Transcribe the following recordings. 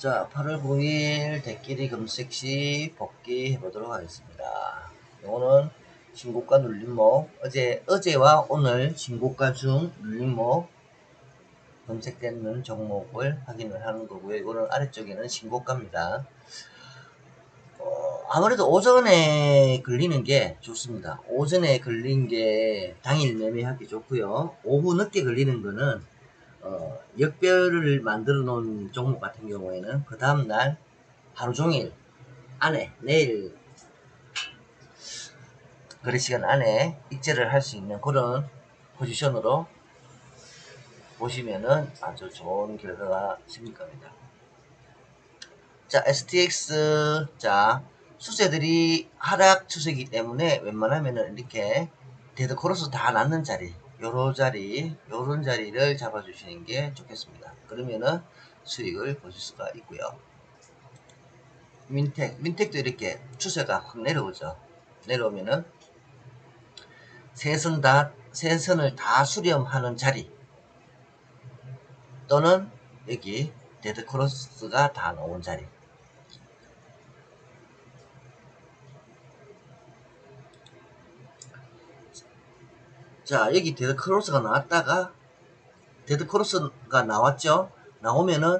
자, 8월 9일 대끼리 검색 시 복귀 해 보도록 하겠습니다. 이거는 신고가 눌림목, 어제, 어제와 오늘 신고가 중 눌림목 검색되는 종목을 확인을 하는 거고요. 이거는 아래쪽에는 신고가입니다. 어, 아무래도 오전에 걸리는 게 좋습니다. 오전에 걸린 게 당일 매매하기 좋고요. 오후 늦게 걸리는 거는 어, 역별을 만들어 놓은 종목 같은 경우에는 그 다음날 하루 종일 안에 내일 거래 시간 안에 익절을 할수 있는 그런 포지션으로 보시면은 아주 좋은 결과가 생길 겁니다. 자, STX, 자, 수세들이 하락 추세이기 때문에 웬만하면은 이렇게 데드 크로스 다 낳는 자리, 요런 자리, 요런 자리를 잡아주시는 게 좋겠습니다. 그러면은 수익을 보실 수가 있고요. 민텍, 민텍도 이렇게 추세가 확 내려오죠. 내려오면은 세선 다, 세선을 다 수렴하는 자리 또는 여기 데드 크로스가 다 나온 자리 자 여기 데드 크로스가 나왔다가 데드 크로스가 나왔죠? 나오면은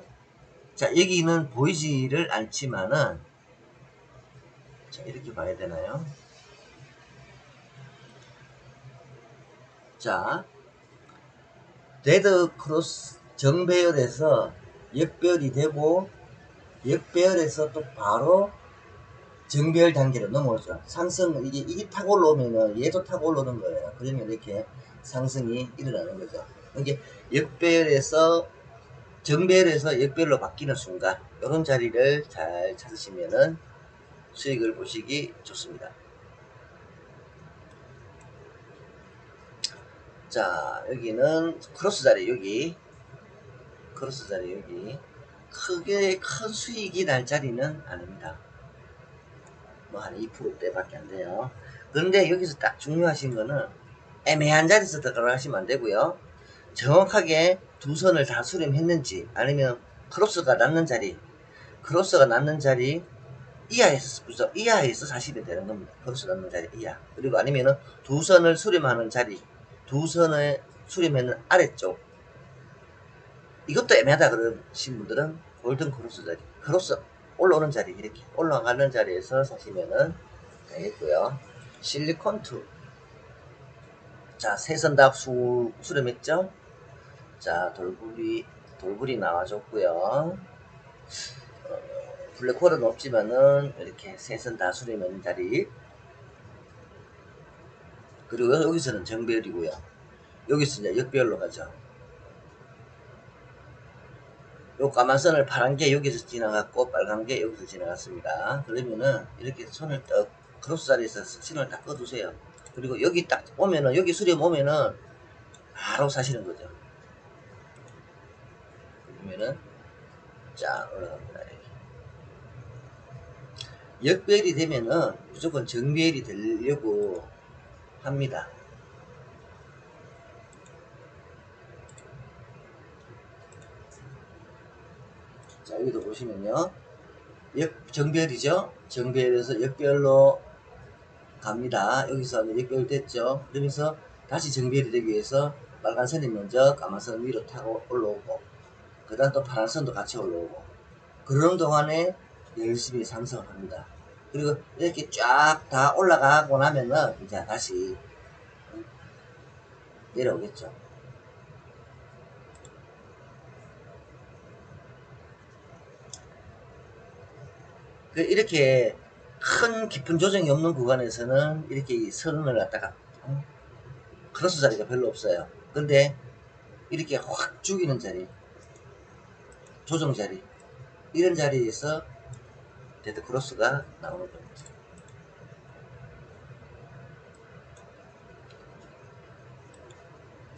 자 여기는 보이지를 않지만은 자 이렇게 봐야 되나요? 자 데드 크로스 정배열에서 역배열이 되고 역배열에서 또 바로 정배열 단계로 넘어오죠. 상승 이게 이게 타고 올라오면은 얘도 타고 올라오는 거예요. 그러면 이렇게 상승이 일어나는 거죠. 이게 역배열에서 정배열에서 역배열로 바뀌는 순간 이런 자리를 잘 찾으시면은 수익을 보시기 좋습니다. 자 여기는 크로스 자리 여기 크로스 자리 여기 크게 큰 수익이 날 자리는 아닙니다. 뭐 한 2%대밖에 안 돼요. 그런데 여기서 딱 중요하신 거는 애매한 자리에서 들어가시면 안 되고요. 정확하게 두 선을 다 수렴했는지 아니면 크로스가 났는 자리 크로스가 났는 자리 이하에서? 이하에서 사시면 되는 겁니다. 크로스 났는 자리 이하 그리고 아니면은 두 선을 수렴하는 자리 두 선을 수렴하는 아래쪽 이것도 애매하다 그러신 분들은 골든 크로스 자리 크로스 올라오는 자리 이렇게 올라가는 자리에서 사시면은 되겠고요. 실리콘2 자 세선다 수, 수렴했죠? 자 돌불이 돌불이 나와줬고요. 어, 블랙홀은 없지만은 이렇게 세선 다 수렴한 자리. 그리고 여기서는 정배열이고요. 여기서 이제 역배열로 가죠 요 까만 선을 파란 게 여기서 지나갔고 빨간 게 여기서 지나갔습니다. 그러면은 이렇게 손을 떡 크로스 자리에서 신을 딱 꺼두세요. 그리고 여기 딱 오면은 여기 수렴 오면은 바로 사시는 거죠. 그러면은 쫙 올라갑니다. 역배열이 되면은 무조건 정배열이 되려고 합니다. 여기도 보시면요. 역, 정별이죠? 정별에서 역별로 갑니다. 여기서 역별 됐죠? 그러면서 다시 정별이 되기 위해서 빨간 선이 먼저 까만 선 위로 타고 올라오고, 그 다음 또 파란 선도 같이 올라오고, 그러는 동안에 열심히 상승을 합니다. 그리고 이렇게 쫙 다 올라가고 나면은 이제 다시 내려오겠죠. 이렇게 큰 깊은 조정이 없는 구간에서는 이렇게 이 선을 갖다가 어? 크로스 자리가 별로 없어요. 근데 이렇게 확 죽이는 자리, 조정 자리 이런 자리에서 데드 크로스가 나오는 겁니다.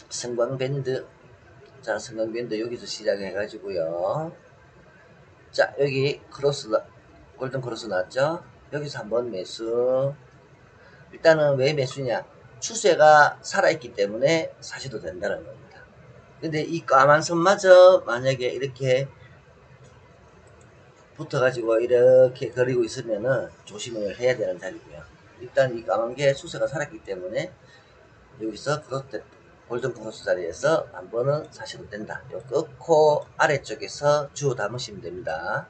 성광밴드 자 성광밴드 여기서 시작해 가지고요 자 여기 크로스 골든 크로스 나왔죠? 여기서 한번 매수. 일단은 왜 매수냐? 추세가 살아있기 때문에 사셔도 된다는 겁니다. 근데 이 까만 선마저 만약에 이렇게 붙어가지고 이렇게 거리고 있으면은 조심을 해야 되는 자리고요. 일단 이 까만 게 수세가 살았기 때문에 여기서 크로스 골든 크로스 자리에서 한 번은 사시도 된다. 요 끝코 아래쪽에서 주워 담으시면 됩니다.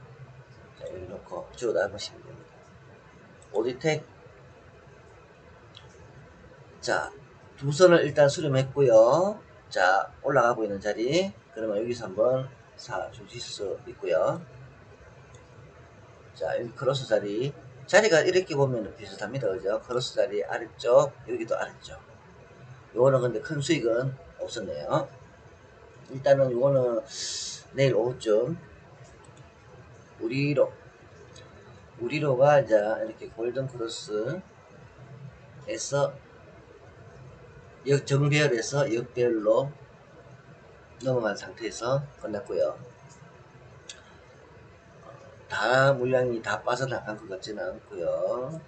자, 여기 놓고 주워 담으시면 됩니다. 오디텍 자, 두 선을 일단 수렴했고요. 자, 올라가고 있는 자리. 그러면 여기서 한번 사 주실 수 있고요. 자, 여기 크로스 자리. 자리가 이렇게 보면 비슷합니다. 그죠? 크로스 자리 아래쪽, 여기도 아래쪽. 요거는 근데 큰 수익은 없었네요. 일단은 요거는 내일 오후쯤 우리로 우리로가 이제 이렇게 골든 크로스에서 역 정배열에서 역배열로 넘어간 상태에서 끝났고요. 다 물량이 다 빠져나간 것 같지는 않고요.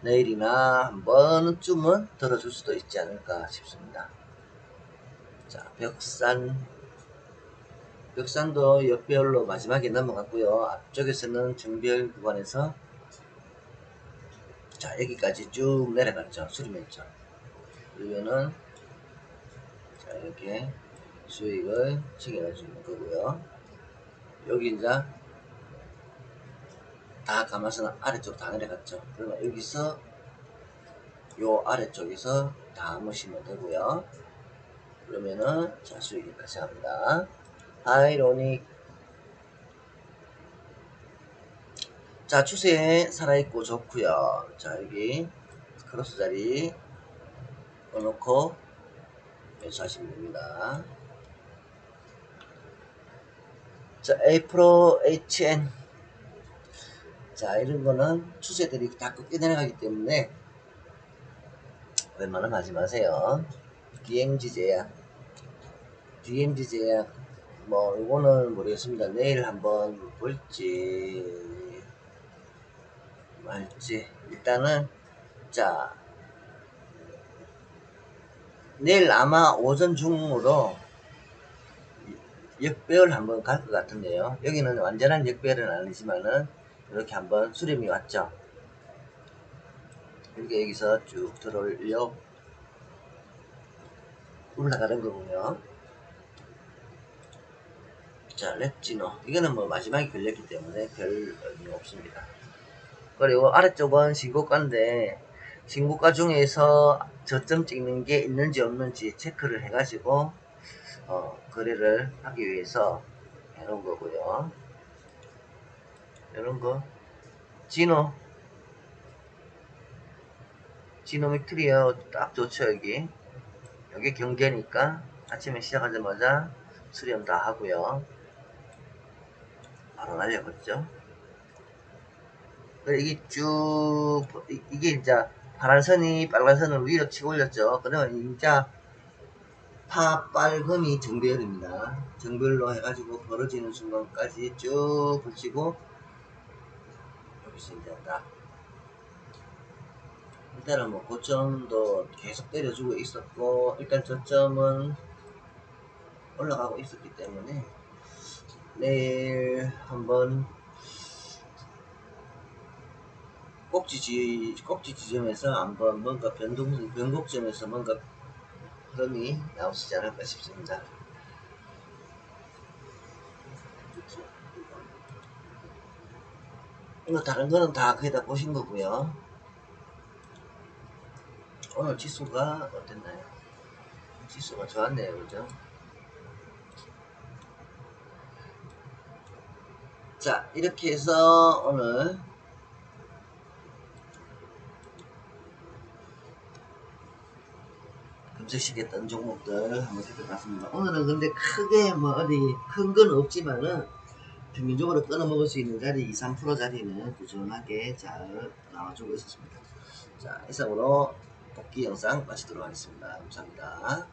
내일이나 한 번쯤은 들어줄 수도 있지 않을까 싶습니다. 자, 벽산 벽산도 역배열로 마지막에 넘어갔고요. 앞쪽에서는 정배열 구간에서 자 여기까지 쭉 내려갔죠. 수렴했죠. 그러면은 자 이렇게 수익을 챙겨주는 거고요. 여기 이제 다 감아서 아래쪽 다 내려갔죠. 그러면 여기서 요 아래쪽에서 다 무시면 되고요. 그러면은 자 수익이 발생합니다. 하이로닉 자 추세에 살아있고 좋고요. 자 여기 크로스 자리 넣어놓고 매수하시면 됩니다. 자 A 프로 HN 자 이런 거는 추세들이 다 꺾여 내려가기 때문에 웬만하면 하지 마세요. DMG 제약 DMG 제약 뭐 이거는 모르겠습니다. 내일 한번 볼지 말지 일단은 자 내일 아마 오전 중으로 역배열 한번 갈 것 같은데요. 여기는 완전한 역배열은 아니지만은 이렇게 한번 수렴이 왔죠. 이렇게 여기서 쭉 들어올려 올라가는 거군요. 자, 랩지노. 이거는 뭐 마지막에 걸렸기 때문에 별 의미 없습니다. 그리고 아래쪽은 신고가인데 신고가 중에서 저점 찍는 게 있는지 없는지 체크를 해가지고 어, 거래를 하기 위해서 해놓은 거고요. 이런 거 진호 지노미트리어 딱 좋죠 여기 여기 경계니까 아침에 시작하자마자 수렴 다 하고요 바로 날려버렸죠? 그래 이게 쭉 이- 이게 이제 파란 선이 빨간 선을 위로 치고 올렸죠. 그러면 진짜 파 빨금이 정배열입니다. 정배열로 해가지고 벌어지는 순간까지 쭉 붙이고 여기서 이제 딱. 일단은 뭐 고점도 계속 때려주고 있었고 일단 저점은 올라가고 있었기 때문에 내일 한번 꼭지 지 꼭지 지점에서 한번 뭔가 변동 변곡점에서 뭔가 흐름이 나오시지 않을까 싶습니다. 이거 다른 거는 다 거의 다 보신 거고요. 오늘 지수가 어땠나요? 지수가 좋았네요, 그죠? 자, 이렇게 해서 오늘 검색시켰던 종목들 한번 살펴봤습니다. 오늘은 근데 크게 뭐 어디 큰 건 없지만은 평균적으로 끊어 먹을 수 있는 자리 2, 3% 자리는 꾸준하게 잘 나와주고 있었습니다. 자, 이상으로 복귀 영상 마치도록 하겠습니다. 감사합니다.